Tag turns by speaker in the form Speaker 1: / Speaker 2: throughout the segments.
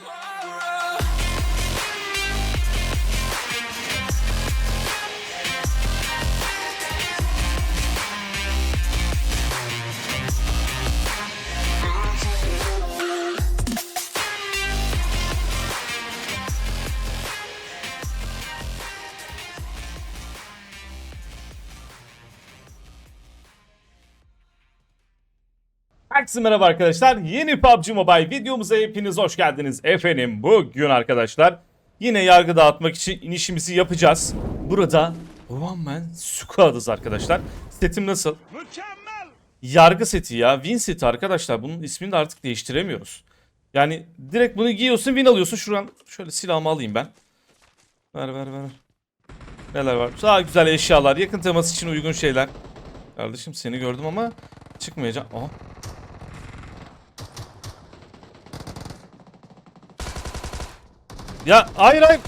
Speaker 1: Whoa. Herkese merhaba arkadaşlar. Yeni PUBG Mobile videomuza hepiniz hoş geldiniz. Efendim bugün arkadaşlar yine yargı dağıtmak için inişimizi yapacağız. Burada One Man Squad'ız arkadaşlar. Setim nasıl?
Speaker 2: Mükemmel.
Speaker 1: Yargı seti ya. Win seti arkadaşlar. Bunun ismini de artık değiştiremiyoruz. Yani direkt bunu giyiyorsun win alıyorsun. Şuradan şöyle silahımı alayım ben. Ver ver ver. Neler var? Daha güzel eşyalar. Yakın teması için uygun şeyler. Kardeşim seni gördüm ama çıkmayacağım. Aha. Ya hayır hayır.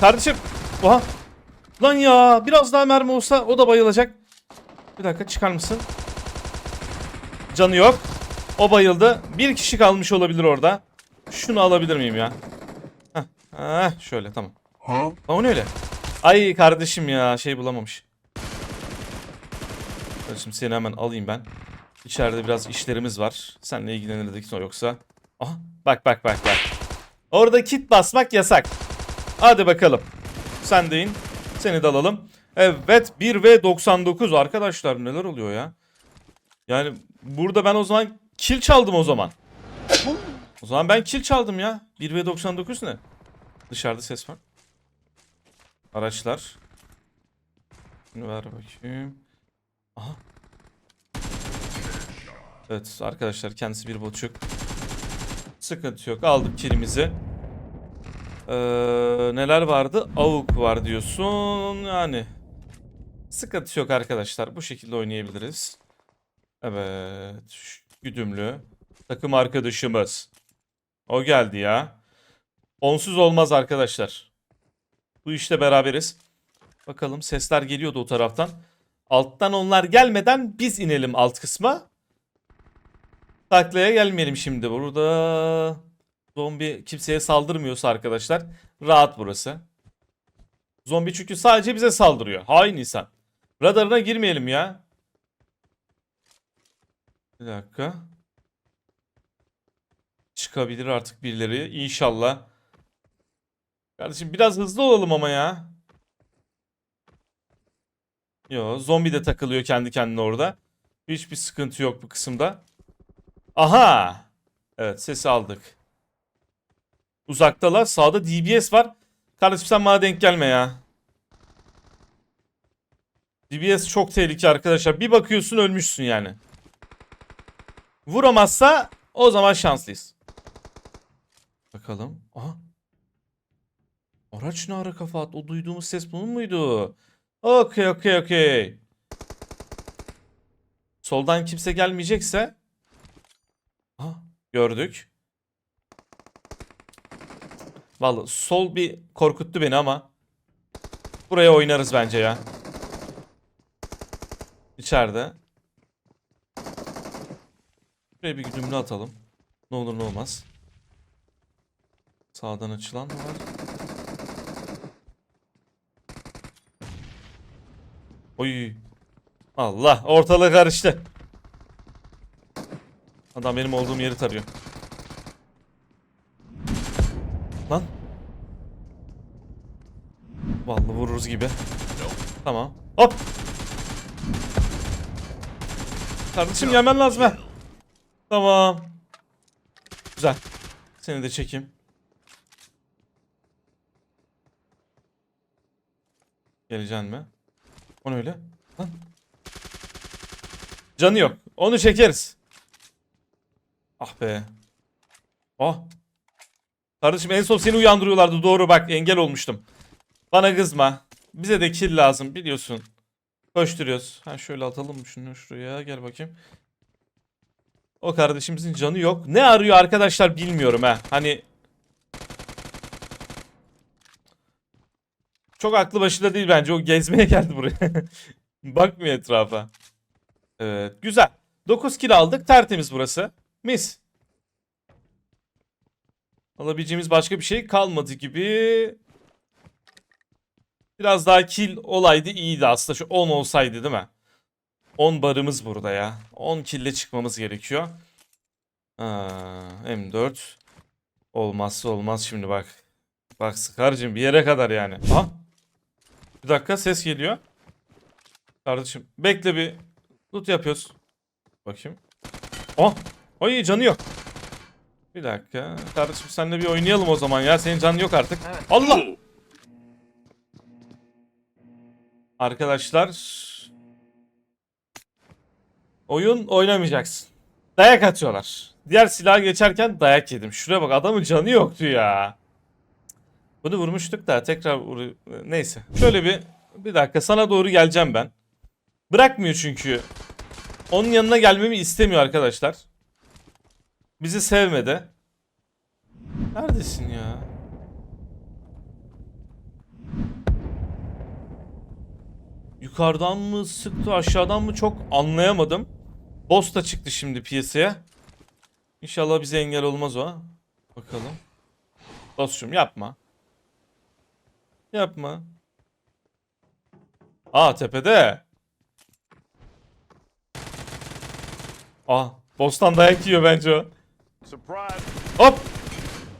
Speaker 1: Kardeşim. Oha. Lan ya biraz daha mermi olsa o da bayılacak. Bir dakika çıkar mısın? Canı yok. O bayıldı. Bir kişi kalmış olabilir orada. Şunu alabilir miyim ya? Heh, heh, şöyle tamam.
Speaker 2: Ha?
Speaker 1: O ne öyle? Ay kardeşim ya şey bulamamış. Kardeşim seni hemen alayım ben. İçeride biraz işlerimiz var. Seninle ilgilenirdik yoksa. Aha bak bak bak bak. Orada kit basmak yasak. Hadi bakalım. Sen de in. Seni de alalım. Evet 1 ve 99 arkadaşlar neler oluyor ya? Yani burada ben o zaman kill çaldım o zaman. O zaman ben kill çaldım ya. 1 ve 99 ne? Dışarıda ses var. Araçlar. Şunu ver bakayım. Aha. Evet arkadaşlar kendisi bir botçuk. Sıkıntı yok. Aldık kilimizi. Ee, neler vardı? Avuk var diyorsun. Yani. Sıkıntı yok arkadaşlar. Bu şekilde oynayabiliriz. Evet. Güdümlü. Takım arkadaşımız. O geldi ya. Onsuz olmaz arkadaşlar. Bu işte beraberiz. Bakalım sesler geliyordu o taraftan. Alttan onlar gelmeden biz inelim alt kısma. Taklaya gelmeyelim şimdi. Burada zombi kimseye saldırmıyorsa arkadaşlar rahat burası. Zombi çünkü sadece bize saldırıyor. Hain insan. Radarına girmeyelim ya. Bir dakika. Çıkabilir artık birileri. İnşallah. Kardeşim biraz hızlı olalım ama ya. Yo, zombi de takılıyor kendi kendine orada. Hiçbir sıkıntı yok bu kısımda. Aha! Evet sesi aldık. Uzaktalar. Sağda DBS var. Kardeşim sen bana denk gelme ya. DBS çok tehlikeli arkadaşlar. Bir bakıyorsun ölmüşsün yani. Vuramazsa o zaman şanslıyız. Bakalım. Aha. Araç ne ara kafa at? O duyduğumuz ses bunun muydu? Okey okey okey. Soldan kimse gelmeyecekse. Gördük. Vallahi sol bir korkuttu beni ama. Buraya oynarız bence ya. İçeride. Buraya bir güdümlü atalım. Ne olur ne olmaz. Sağdan açılan mı var? Oy. Allah ortalık karıştı. Adam benim olduğum yeri tarıyor. Lan. Vallahi vururuz gibi. Tamam. Hop. Kardeşim yemen lazım ha. Tamam. Güzel. Seni de çekeyim. Geleceksin mi? O öyle? Lan. Canı yok. Onu çekeriz. Ah be. Ah. Kardeşim en son seni uyandırıyorlardı. Doğru bak engel olmuştum. Bana kızma. Bize de kill lazım biliyorsun. Koşturuyoruz. Ha şöyle atalım mı şunu şuraya gel bakayım. O kardeşimizin canı yok. Ne arıyor arkadaşlar bilmiyorum ha. Hani Çok aklı başında değil bence. O gezmeye geldi buraya. Bakmıyor etrafa. Evet. Güzel. 9 kill aldık. Tertemiz burası. Mis. Alabileceğimiz başka bir şey kalmadı gibi. Biraz daha kill olaydı iyiydi aslında. Şu 10 olsaydı değil mi? 10 barımız burada ya. 10 kille çıkmamız gerekiyor. Ha, M4. Olmazsa olmaz şimdi bak. Bak Sıkarcığım bir yere kadar yani. Ha? Bir dakika ses geliyor. Kardeşim bekle bir. Loot yapıyoruz. Bakayım. Oh! Ay canı yok. Bir dakika. Kardeşim senle bir oynayalım o zaman ya. Senin canın yok artık.
Speaker 2: Evet.
Speaker 1: Allah! Arkadaşlar oyun oynamayacaksın. Dayak atıyorlar. Diğer silaha geçerken dayak yedim. Şuraya bak adamın canı yoktu ya. Bunu vurmuştuk da tekrar vur- neyse. Şöyle bir bir dakika sana doğru geleceğim ben. Bırakmıyor çünkü. Onun yanına gelmemi istemiyor arkadaşlar. Bizi sevmedi. Neredesin ya? Yukarıdan mı sıktı aşağıdan mı çok anlayamadım. Boss da çıktı şimdi piyasaya. İnşallah bize engel olmaz o. Bakalım. Boss'cum yapma. Yapma. Aa tepede. Ah boss'tan dayak yiyor bence o. Hop.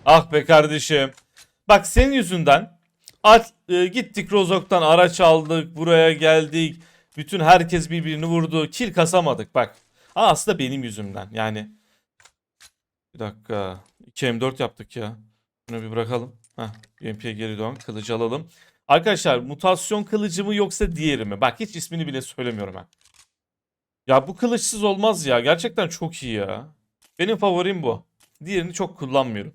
Speaker 1: Ah be kardeşim. Bak senin yüzünden at, e, gittik Rozok'tan araç aldık. Buraya geldik. Bütün herkes birbirini vurdu. Kill kasamadık bak. Ha, aslında benim yüzümden. Yani bir dakika. 2 M4 yaptık ya. Bunu bir bırakalım. Heh, UMP'ye geri dön. Kılıcı alalım. Arkadaşlar mutasyon kılıcı mı yoksa diğeri mi? Bak hiç ismini bile söylemiyorum ben. Ya bu kılıçsız olmaz ya. Gerçekten çok iyi ya. Benim favorim bu. Diğerini çok kullanmıyorum.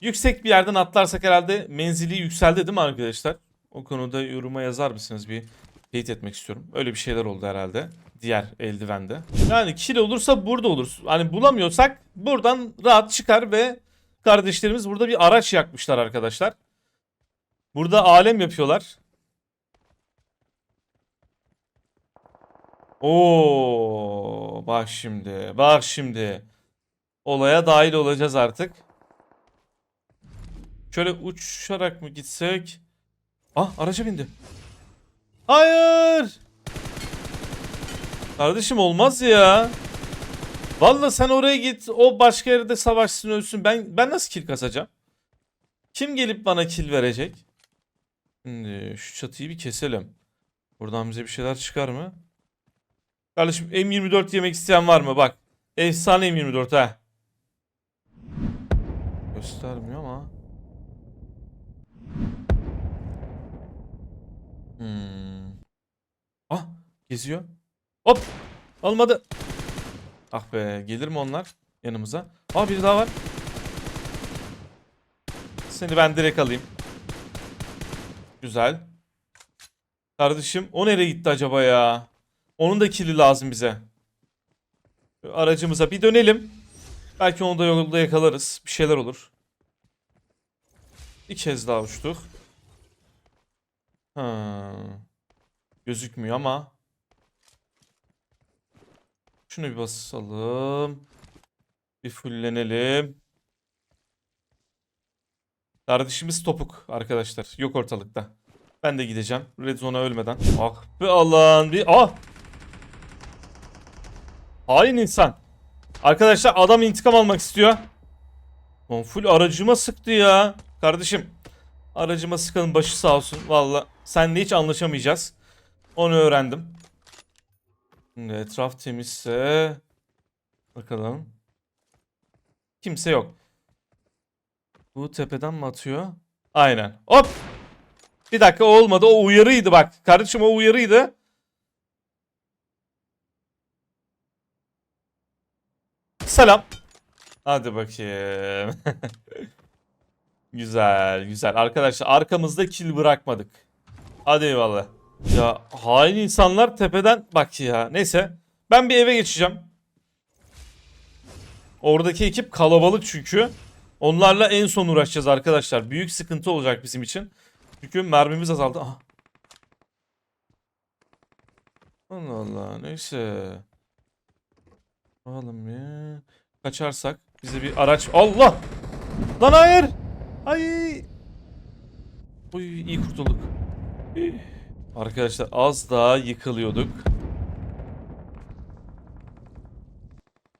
Speaker 1: Yüksek bir yerden atlarsak herhalde menzili yükseldi değil mi arkadaşlar? O konuda yoruma yazar mısınız bir teyit etmek istiyorum. Öyle bir şeyler oldu herhalde. Diğer eldivende. Yani kill olursa burada olur. Hani bulamıyorsak buradan rahat çıkar ve kardeşlerimiz burada bir araç yakmışlar arkadaşlar. Burada alem yapıyorlar. Oo, bak şimdi. Bak şimdi. Olaya dahil olacağız artık. Şöyle uçarak mı gitsek? Ah araca bindi. Hayır. Kardeşim olmaz ya. Vallahi sen oraya git. O başka yerde savaşsın ölsün. Ben ben nasıl kill kasacağım? Kim gelip bana kill verecek? Şimdi şu çatıyı bir keselim. Buradan bize bir şeyler çıkar mı? Kardeşim M24 yemek isteyen var mı? Bak. Efsane M24 ha. Göstermiyor ama. Hmm. Ah geziyor. Hop. Olmadı. Ah be gelir mi onlar yanımıza? Aa biri daha var. Seni ben direkt alayım. Güzel. Kardeşim o nereye gitti acaba ya? Onun da kili lazım bize. Aracımıza bir dönelim. Belki onu da yolda yakalarız. Bir şeyler olur. Bir kez daha uçtuk. Gözükmüyor ama. Şunu bir basalım. Bir fullenelim. Kardeşimiz topuk arkadaşlar. Yok ortalıkta. Ben de gideceğim. Red Zone'a ölmeden. Ah be Allah'ın bir... Ah! Hain insan. Arkadaşlar adam intikam almak istiyor. Lan full aracıma sıktı ya. Kardeşim. Aracıma sıkalım başı sağ olsun. Valla senle hiç anlaşamayacağız. Onu öğrendim. Şimdi etraf temizse. Bakalım. Kimse yok. Bu tepeden mi atıyor? Aynen. Hop. Bir dakika o olmadı. O uyarıydı bak. Kardeşim o uyarıydı. Selam. Hadi bakayım. güzel güzel. Arkadaşlar arkamızda kill bırakmadık. Hadi eyvallah. Ya hain insanlar tepeden bak ya. Neyse. Ben bir eve geçeceğim. Oradaki ekip kalabalık çünkü. Onlarla en son uğraşacağız arkadaşlar. Büyük sıkıntı olacak bizim için. Çünkü mermimiz azaldı. Aha. Allah Allah neyse. Bakalım ya. Kaçarsak bize bir araç... Allah! Lan hayır. Ay. Uy iyi kurtulduk. Arkadaşlar az daha yıkılıyorduk.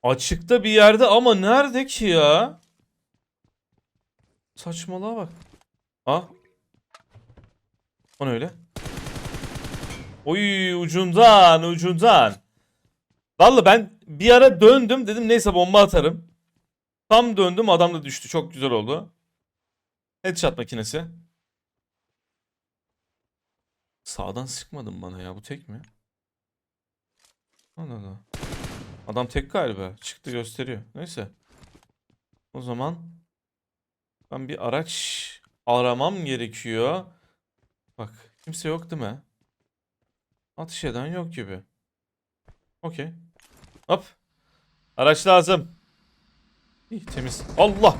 Speaker 1: Açıkta bir yerde ama nerede ki ya? Saçmalığa bak. Ha? O ne öyle? Oy ucundan ucundan. Vallahi ben bir ara döndüm dedim neyse bomba atarım. Tam döndüm adam da düştü. Çok güzel oldu. Headshot makinesi. Sağdan sıkmadın bana ya. Bu tek mi? Allah. Adam tek galiba. Çıktı gösteriyor. Neyse. O zaman ben bir araç aramam gerekiyor. Bak kimse yok değil mi? Atış eden yok gibi. Okey. Hop. Araç lazım. İyi temiz. Allah.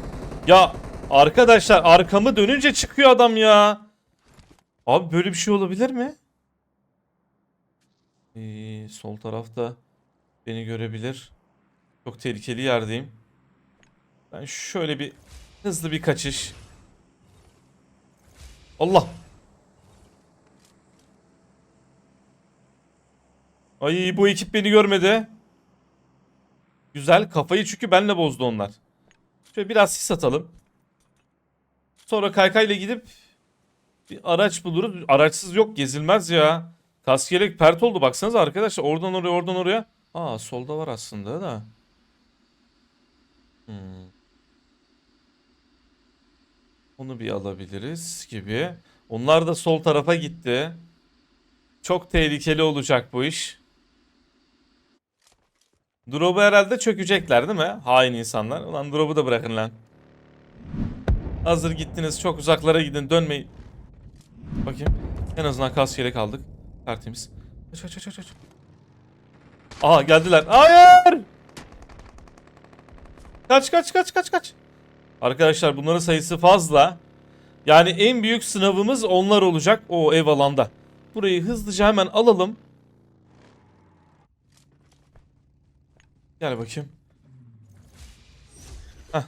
Speaker 1: Ya arkadaşlar arkamı dönünce çıkıyor adam ya. Abi böyle bir şey olabilir mi? Ee, sol tarafta beni görebilir. Çok tehlikeli yerdeyim. Ben şöyle bir hızlı bir kaçış. Allah. Ay bu ekip beni görmedi. Güzel kafayı çünkü benle bozdu onlar. Şöyle biraz sis atalım. Sonra kaykayla gidip bir araç buluruz. Araçsız yok gezilmez ya. Kaskelek pert oldu baksanıza arkadaşlar. Oradan oraya oradan oraya. Aa solda var aslında da. Hmm. Onu bir alabiliriz gibi. Onlar da sol tarafa gitti. Çok tehlikeli olacak bu iş. Drop'u herhalde çökecekler değil mi? Hain insanlar. Ulan drop'u da bırakın lan. Hazır gittiniz çok uzaklara gidin dönmeyin. Bakayım. En azından kas yelek aldık. Tertemiz. Kaç kaç kaç, kaç. Aha geldiler. Hayır! Kaç kaç kaç kaç kaç. Arkadaşlar bunların sayısı fazla. Yani en büyük sınavımız onlar olacak o ev alanda. Burayı hızlıca hemen alalım. Gel bakayım. Heh.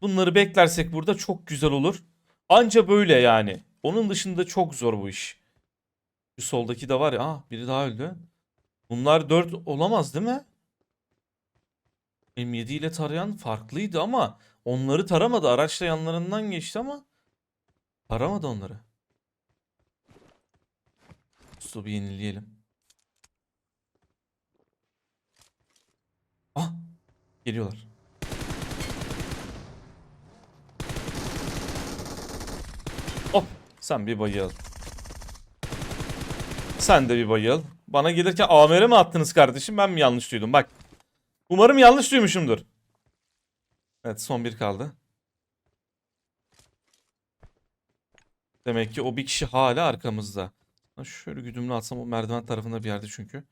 Speaker 1: Bunları beklersek burada çok güzel olur. Anca böyle yani. Onun dışında çok zor bu iş. Şu soldaki de var ya. Aa, biri daha öldü. Bunlar 4 olamaz değil mi? M7 ile tarayan farklıydı ama onları taramadı. Araçla yanlarından geçti ama taramadı onları. Su bir yenileyelim. Ah! Geliyorlar. Hop! Sen bir bayıl. Sen de bir bayıl. Bana gelirken AMR mi attınız kardeşim? Ben mi yanlış duydum? Bak. Umarım yanlış duymuşumdur. Evet son bir kaldı. Demek ki o bir kişi hala arkamızda. Şöyle güdümlü atsam o merdiven tarafında bir yerde çünkü.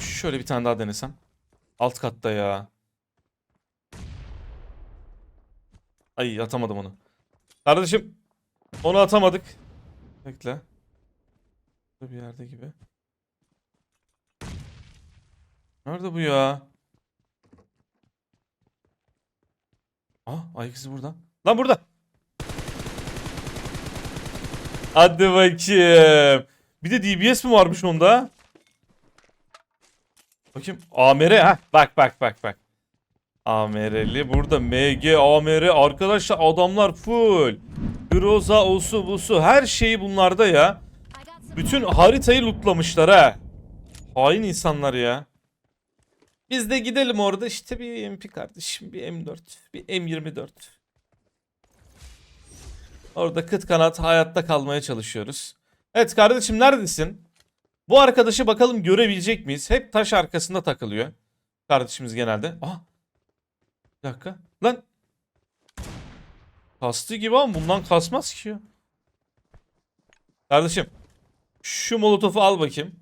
Speaker 1: Şöyle bir tane daha denesem. Alt katta ya. Ay atamadım onu. Kardeşim onu atamadık. Bekle. Burada bir yerde gibi. Nerede bu ya? Ah ayak izi burada. Lan burada. Hadi bakayım. Bir de DBS mi varmış onda? Bakayım. AMR ha. Bak bak bak bak. AMR'li burada MG AMR arkadaşlar adamlar full. Groza osu busu her şeyi bunlarda ya. Bütün haritayı lootlamışlar ha. Hain insanlar ya. Biz de gidelim orada işte bir MP kardeşim bir M4 bir M24. Orada kıt kanat hayatta kalmaya çalışıyoruz. Evet kardeşim neredesin? Bu arkadaşı bakalım görebilecek miyiz? Hep taş arkasında takılıyor. Kardeşimiz genelde. Aha. Bir dakika. Lan. Kastı gibi ama bundan kasmaz ki. Kardeşim. Şu molotofu al bakayım.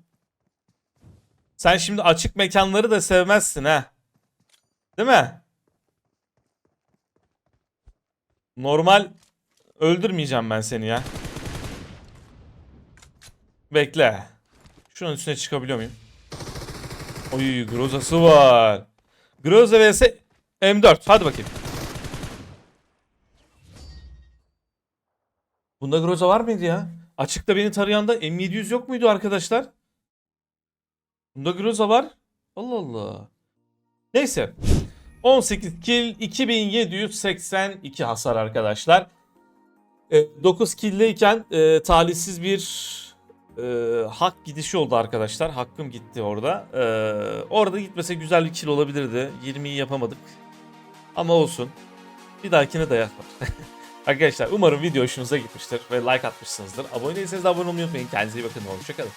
Speaker 1: Sen şimdi açık mekanları da sevmezsin ha. Değil mi? Normal öldürmeyeceğim ben seni ya. Bekle. Şunun üstüne çıkabiliyor muyum? Oy Groza'sı var. Groza vs M4. Hadi bakayım. Bunda Groza var mıydı ya? Açıkta beni tarayan da M700 yok muydu arkadaşlar? Bunda Groza var. Allah Allah. Neyse. 18 kill 2782 hasar arkadaşlar. E, 9 killleyken e, talihsiz bir e, hak gidişi oldu arkadaşlar. Hakkım gitti orada. E, orada gitmese güzel bir kill olabilirdi. 20'yi yapamadık. Ama olsun. Bir dahakine dayak var. arkadaşlar umarım video hoşunuza gitmiştir ve like atmışsınızdır. Abone değilseniz de abone olmayı unutmayın. Kendinize iyi bakın. Hoşçakalın.